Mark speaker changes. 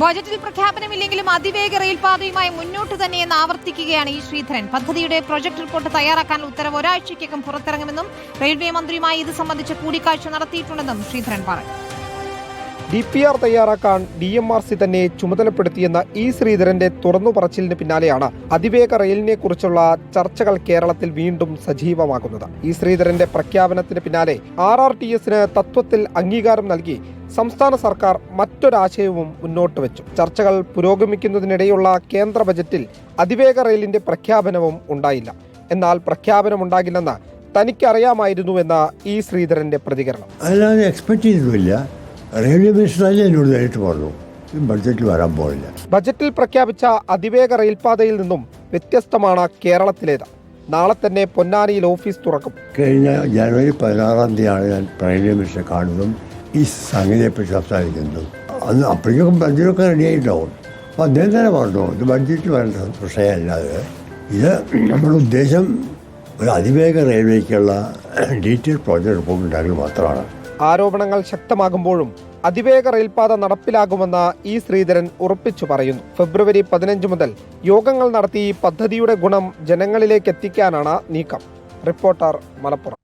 Speaker 1: ബജറ്റിൽ പ്രഖ്യാപനമില്ലെങ്കിലും അതിവേഗ റെയിൽപാതയുമായി മുന്നോട്ട് തന്നെയെന്ന് ആവർത്തിക്കുകയാണ് ഈ ശ്രീധരൻ. പദ്ധതിയുടെ പ്രൊജക്ട് റിപ്പോർട്ട് തയ്യാറാക്കാനുള്ള ഉത്തരവ് ഒരാഴ്ചയ്ക്കകം പുറത്തിറങ്ങുമെന്നും റെയിൽവേ മന്ത്രിയുമായി ഇത് സംബന്ധിച്ച് കൂടിക്കാഴ്ച നടത്തിയിട്ടുണ്ടെന്നും ശ്രീധരൻ പറഞ്ഞു.
Speaker 2: ഡി പി ആർ തയ്യാറാക്കാൻ ഡി എം ആർ സി തന്നെ ചുമതലപ്പെടുത്തിയെന്ന ഇ ശ്രീധരന്റെ തുറന്നു പറച്ചിലിന് പിന്നാലെയാണ് അതിവേഗ റെയിലിനെ കുറിച്ചുള്ള ചർച്ചകൾ കേരളത്തിൽ വീണ്ടും സജീവമാകുന്നത്. ഇ ശ്രീധരന്റെ പ്രഖ്യാപനത്തിന് പിന്നാലെ ആർ ആർ ടി എസിന് തത്വത്തിൽ അംഗീകാരം നൽകി സംസ്ഥാന സർക്കാർ മറ്റൊരാശയവും മുന്നോട്ട് വെച്ചു. ചർച്ചകൾ പുരോഗമിക്കുന്നതിനിടെയുള്ള കേന്ദ്ര ബജറ്റിൽ അതിവേഗ റെയിലിന്റെ പ്രഖ്യാപനവും ഉണ്ടായില്ല. എന്നാൽ പ്രഖ്യാപനം പ്രഖ്യാപനമുണ്ടാകില്ലെന്ന് തനിക്കറിയാമായിരുന്നുവെന്ന ഇ ശ്രീധരന്റെ പ്രതികരണം.
Speaker 3: അല്ലാതെ എക്സ്പെക്ട് ചെയ്തിട്ടില്ല. റെയിൽവേ മിനിസ്റ്റർ തന്നെ എന്നോട് നേരിട്ട് പറഞ്ഞു. ബഡ്ജറ്റിൽ വരാൻ പോകില്ല
Speaker 2: ബജറ്റിൽ പ്രഖ്യാപിച്ച അതിവേഗ റെയിൽപാതയിൽ നിന്നും വ്യത്യസ്തമാണ് കേരളത്തിലേത്. നാളെ തന്നെ പൊന്നാനിയിൽ ഓഫീസ് തുറക്കും.
Speaker 3: കഴിഞ്ഞ ജനുവരി പതിനാറാം തീയതിയാണ് ഞാൻ റെയിൽവേ മിനിസ്റ്റർ കാണുന്നതും. ഈ സംഗതിയെപ്പറ്റി സംസാരിക്കുന്നത്. അന്ന് അപ്പോഴേക്കും ബഡ്ജറ്റൊക്കെ റെഡിയായിട്ടുണ്ടാവും അപ്പോൾ അദ്ദേഹം തന്നെ പറഞ്ഞു ഇത് ബഡ്ജറ്റ് വേണ്ട വിഷയമല്ലാതെ. ഇത് നമ്മുടെ ഉദ്ദേശം ഒരു അതിവേഗ റെയിൽവേക്കുള്ള ഡീറ്റെയിൽ പ്രോജക്റ്റ് റിപ്പോർട്ട് മാത്രമാണ്.
Speaker 2: ആരോപണങ്ങൾ ശക്തമാകുമ്പോഴും അതിവേഗ റെയിൽപാത നടപ്പിലാകുമെന്ന് ഇ ശ്രീധരൻ ഉറപ്പിച്ചു പറയുന്നു. ഫെബ്രുവരി പതിനഞ്ച് മുതൽ യോഗങ്ങൾ നടത്തി പദ്ധതിയുടെ ഗുണം ജനങ്ങളിലേക്ക് എത്തിക്കാനാണ് നീക്കം. റിപ്പോർട്ടർ മലപ്പുറം.